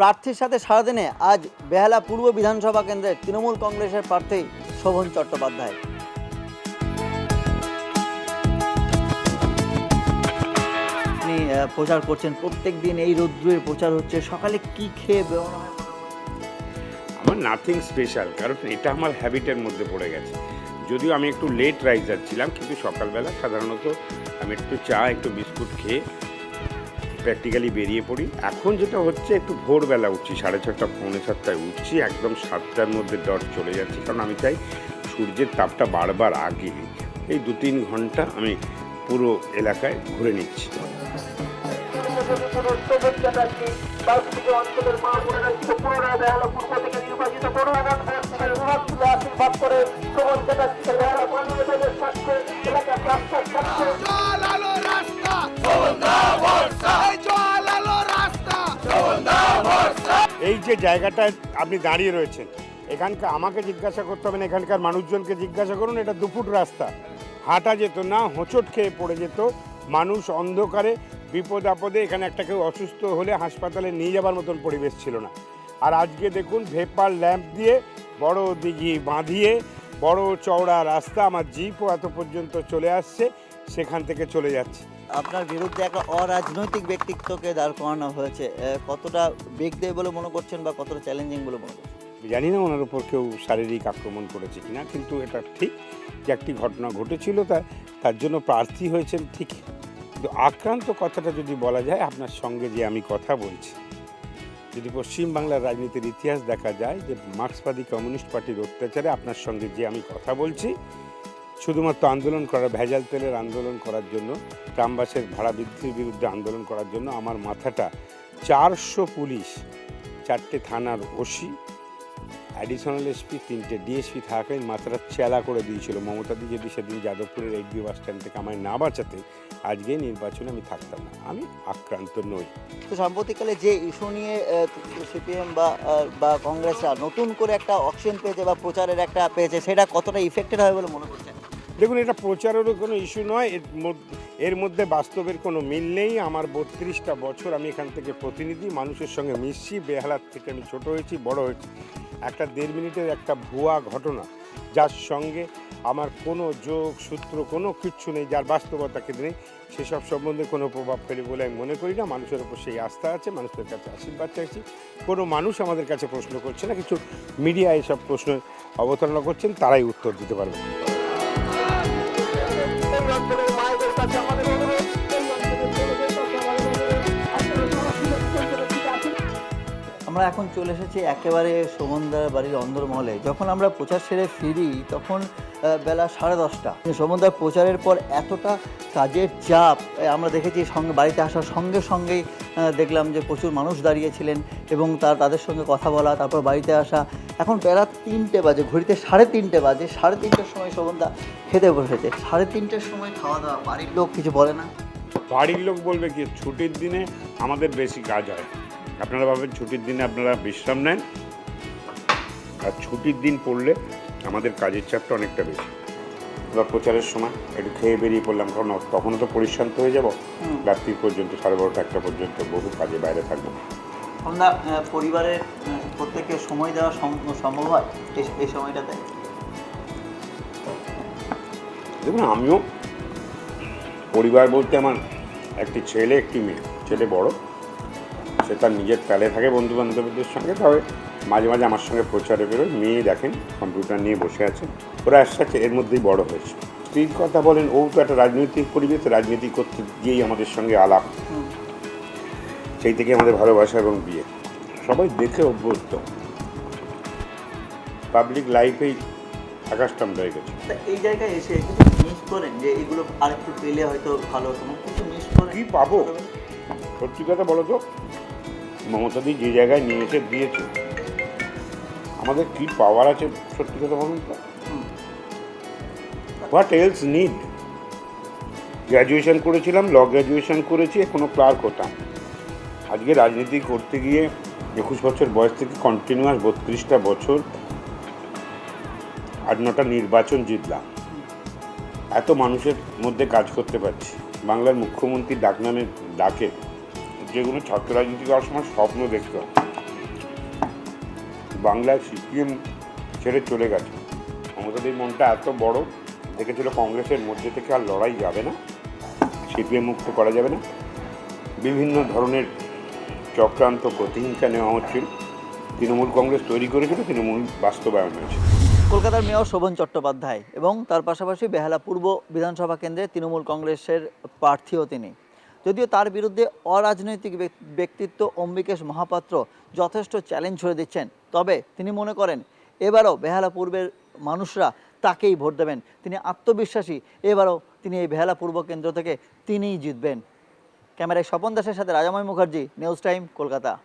প্রার্থীর সাথে সারাদিনে আজ বেহালা পূর্ব বিধানসভা কেন্দ্রের তৃণমূল কংগ্রেসের প্রার্থী শোভন চট্টোপাধ্যায়। আপনি প্রচার করছেন প্রত্যেক দিন এই রৌদ্রের প্রচার হচ্ছে, সকালে কি খেয়ে বেরোনো আমার নাথিং স্পেশাল কারণ এটা আমার হ্যাবিটের মধ্যে পড়ে গেছে। যদিও আমি একটু লেট রাইজার ছিলাম, কিন্তু সকালবেলা সাধারণত আমি একটু চা, একটু বিস্কুট খেয়ে প্র্যাকটিক্যালি বেরিয়ে পড়ি। এখন যেটা হচ্ছে একটু ভোরবেলা উঠছি, সাড়ে ছটা পৌনে সাতটায় উঠছি, একদম সাতটার মধ্যে ডট চলে যাচ্ছি। কারণ আমি চাই সূর্যের তাপটা বারবার আগে এই দু তিন ঘণ্টা আমি পুরো এলাকায় ঘুরে নিচ্ছি। যে জায়গাটায় আপনি দাঁড়িয়ে রয়েছেন, এখানকার আমাকে জিজ্ঞাসা করতে হবে না, এখানকার মানুষজনকে জিজ্ঞাসা করুন, এটা দুফুট রাস্তা। হাঁটা যেত না, হোঁচট খেয়ে পড়ে যেত, মানুষ অন্ধকারে, বিপদ আপদে, এখানে একটা কেউ অসুস্থ হলে হাসপাতালে নিয়ে যাবার মতন পরিবেশ ছিল না। আর আজকে দেখুন, ভেপার ল্যাম্প দিয়ে বড় দিঘি বাঁধিয়ে, বড় চওড়া রাস্তা, আমার জিপও এত পর্যন্ত চলে আসছে, সেখান থেকে চলে যাচ্ছে। আপনার বিরুদ্ধে একটা অরাজনৈতিক ব্যক্তিত্বকে দাঁড় করানো হয়েছে কতটা বেগ দেয় বলে মনে করছেন বা কতটা চ্যালেঞ্জিং বলে মনে করছেন? জানি না ওনার উপর কেউ শারীরিক আক্রমণ করেছে কিনা, কিন্তু এটা ঠিক যে একটি ঘটনা ঘটেছিল তা, তার জন্য প্রার্থী হয়েছেন ঠিক কিন্তু আক্রান্ত কথাটা যদি বলা যায়, আপনার সঙ্গে যে আমি কথা বলছি, যদি পশ্চিমবাংলার রাজনীতির ইতিহাস দেখা যায় যে মার্ক্সবাদী কমিউনিস্ট পার্টির অত্যাচারে আপনার সঙ্গে যে আমি কথা বলছি শুধুমাত্র আন্দোলন করার ভেজাল তেলের আন্দোলন করার জন্য, গ্রামবাসের ভাড়া বৃদ্ধির বিরুদ্ধে আন্দোলন করার জন্য আমার মাথাটা চারশো পুলিশ, চারটে থানার ওসি অ্যাডিশনাল এসপি তিনটে ডিএসপি থাকাকালীন মাথাটা চেলা করে দিয়েছিল। মমতাদি যদি সেদিন যাদবপুরের এইচবি বাস স্ট্যান্ড থেকে আমায় না বাঁচাতে, আজকে নির্বাচনে আমি থাকতাম না। আমি আক্রান্ত নই। তো সাম্প্রতিককালে যে ইস্যু নিয়ে সিপিএম বা বা কংগ্রেসরা নতুন করে একটা অপশন পেয়েছে বা প্রচারের একটা পেয়েছে, সেটা কতটা ইফেক্টেড হবে বলে মনে করছেন? দেখুন, এটা প্রচারেরও কোনো ইস্যু নয়। এর এর মধ্যে বাস্তবের কোনো মিল নেই। আমার বত্রিশটা বছর আমি এখান থেকে প্রতিনিধি, মানুষের সঙ্গে মিশছি। বেহালার থেকে আমি ছোট হয়েছি, বড় হয়েছি। একটা দেড় মিনিটের একটা ভুয়া ঘটনা, যার সঙ্গে আমার কোনো যোগ, সূত্র, কোনো কিচ্ছু নেই, যার বাস্তবতা কিন্তু নেই। সেসব সম্বন্ধে কোনো প্রভাব ফেলে বলে আমি মনে করি না। মানুষের ওপর সেই আস্থা আছে মানুষের কাছে আশীর্বাদ চাইছি। কোনো মানুষ আমাদের কাছে প্রশ্ন করছে না, কিছু মিডিয়া এসব প্রশ্ন অবতারণা করছেন, তারাই উত্তর দিতে পারবে। আমরা এখন চলে এসেছি একেবারে শোভনদার বাড়ির অন্দরমহলে। যখন আমরা প্রচার সেরে ফিরি, তখন বেলা সাড়ে দশটা। শোভনদার প্রচারের পর এতটা কাজের চাপ আমরা দেখেছি সঙ্গে, বাড়িতে আসার সঙ্গে সঙ্গেই দেখলাম যে প্রচুর মানুষ দাঁড়িয়েছিলেন এবং তার, তাদের সঙ্গে কথা বলা, তারপর বাড়িতে আসা। এখন বেলা তিনটে বাজে, ঘড়িতে সাড়ে তিনটে বাজে, সাড়ে তিনটের সময় শোভনদা খেতে বসেছে। সাড়ে তিনটের সময় খাওয়া দাওয়া, বাড়ির লোক কিছু বলে না? বাড়ির লোক বলবে কি, ছুটির দিনে আমাদের বেশি কাজ হয়। আপনারা ভাবেন ছুটির দিনে আপনারা বিশ্রাম নেন আর ছুটির দিন পড়লে আমাদের কাজের চাপটা অনেকটা বেশি। এবার প্রচারের সময় একটু খেয়ে বেরিয়ে পড়লাম কারণ তখনও তো পরিশ্রান্ত হয়ে যাব। রাত্রি পর্যন্ত সাড়ে বারোটা একটা পর্যন্ত বহু কাজে বাইরে থাকব। আমরা পরিবারের প্রত্যেককে সময় দেওয়া সম- সম্ভব হয় এই সময়টাতে? দেখুন আমিও পরিবার বলতে আমার একটি ছেলে একটি মেয়ে। ছেলে বড় সে তার নিজের প্যালে থাকে বন্ধু বান্ধবদের সঙ্গে তবে মাঝে মাঝে আমার সঙ্গে প্রচারে বেরোয়। মেয়ে দেখেন কম্পিউটার নিয়ে বসে আছে। ওরা একসাথে এর মধ্যেই বড় হয়েছে। স্ত্রীর কথা বলেন ও তো একটা রাজনৈতিক পরিবেশ রাজনীতি করতে গিয়েই আমাদের সঙ্গে আলাপ। সেই থেকে আমাদের ভালোবাসা এবং বিয়ে। সবাই দেখে অভ্যস্ত। পাবলিক লাইফেই আকাশটা হয়ে গেছে। এই জায়গায় এসে মিস করেন যে এগুলো আর একটু পেলে হয়তো ভালো হতো? কিছু মিস করেন? কি পাবো? সত্যি কথা বলো তো। মমতাদি যে জায়গায় নিয়ে এসে দিয়েছে। আমাদের কি পাওয়ার আছে সত্যি কথা বলুন তো? হোয়াট এলস নিড গ্র্যাজুয়েশন করেছিলাম ল গ্র্যাজুয়েশন করেছি এখনও ক্লার্ক হতাম। আজকে রাজনীতি করতে গিয়ে একুশ বছর বয়স থেকে কন্টিনিউয়াস বত্রিশটা বছর আট নটা নির্বাচন জিতলাম। এত মানুষের মধ্যে কাজ করতে পারছি। বাংলার মুখ্যমন্ত্রী ডাকনামের ডাকে। যেগুলো ছাত্র রাজনীতি করার সময় স্বপ্ন দেখতাম বাংলায় সিপিএম ছেড়ে চলে গেছে। মমতাদির মনটা এত বড়, দেখেছিল কংগ্রেসের মধ্যে থেকে আর লড়াই যাবে না, সিপিএম মুক্ত করা যাবে না। বিভিন্ন ধরনের চক্রান্ত প্রতিহিংসা নেওয়া হচ্ছিল। তৃণমূল কংগ্রেস তৈরি করেছিল, তৃণমূল বাস্তবায়ন হয়েছে। কলকাতার মেয়র শোভন চট্টোপাধ্যায় এবং তার পাশাপাশি বেহালা পূর্ব বিধানসভা কেন্দ্রে তৃণমূল কংগ্রেসের প্রার্থীও তিনি। যদিও তার বিরুদ্ধে অরাজনৈতিক ব্যক- ব্যক্তিত্ব অম্বিকেশ মহাপাত্র যথেষ্ট চ্যালেঞ্জ ছড়ে দিচ্ছেন। তবে তিনি মনে করেন, এবারও বেহালা পূর্বের মানুষরা তাকেই ভোট দেবেন। তিনি আত্মবিশ্বাসী, এবারও তিনি এই বেহালা পূর্ব কেন্দ্র থেকে তিনিই জিতবেন। ক্যামেরায় স্বপন দাসের সাথে রাজাময় মুখার্জি নিউজ টাইম কলকাতা।